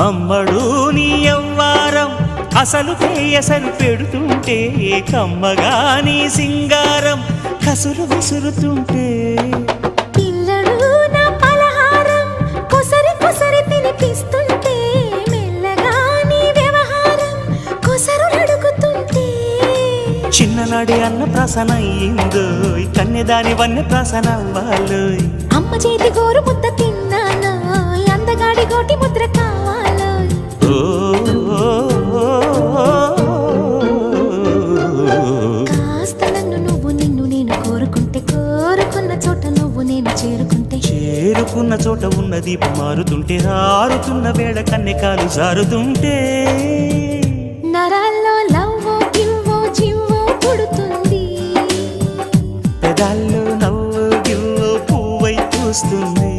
అమ్మడు నీ ఎవ్వారం అసలు ఎసరు పెడుతుంటే కమ్మగా నీ సింగారం. కసురు విసురుతుంటే చిన్ననాడి అన్న ప్రాసన అయ్యిందో కన్నెదాని వన్నె ప్రాసన అవ్వాలోయ్ అమ్మ చేతి గోరు ముద్ద తిన్నాను అందగాడి గోటి ముద్ర కావాలో చోట నువ్వు నేను చేరుకుంటే? చేరుకున్న చోట ఉన్న దీప మారుతుంటే రారుతున్న వేళ కన్నెకాలు జారుతుంటే. నరాల్లో లవ్వో గివ్వో జివ్వో పుడుతుంది. పెదాల్లో నవ్వు గివ్వో పువ్వై పూస్తుంది.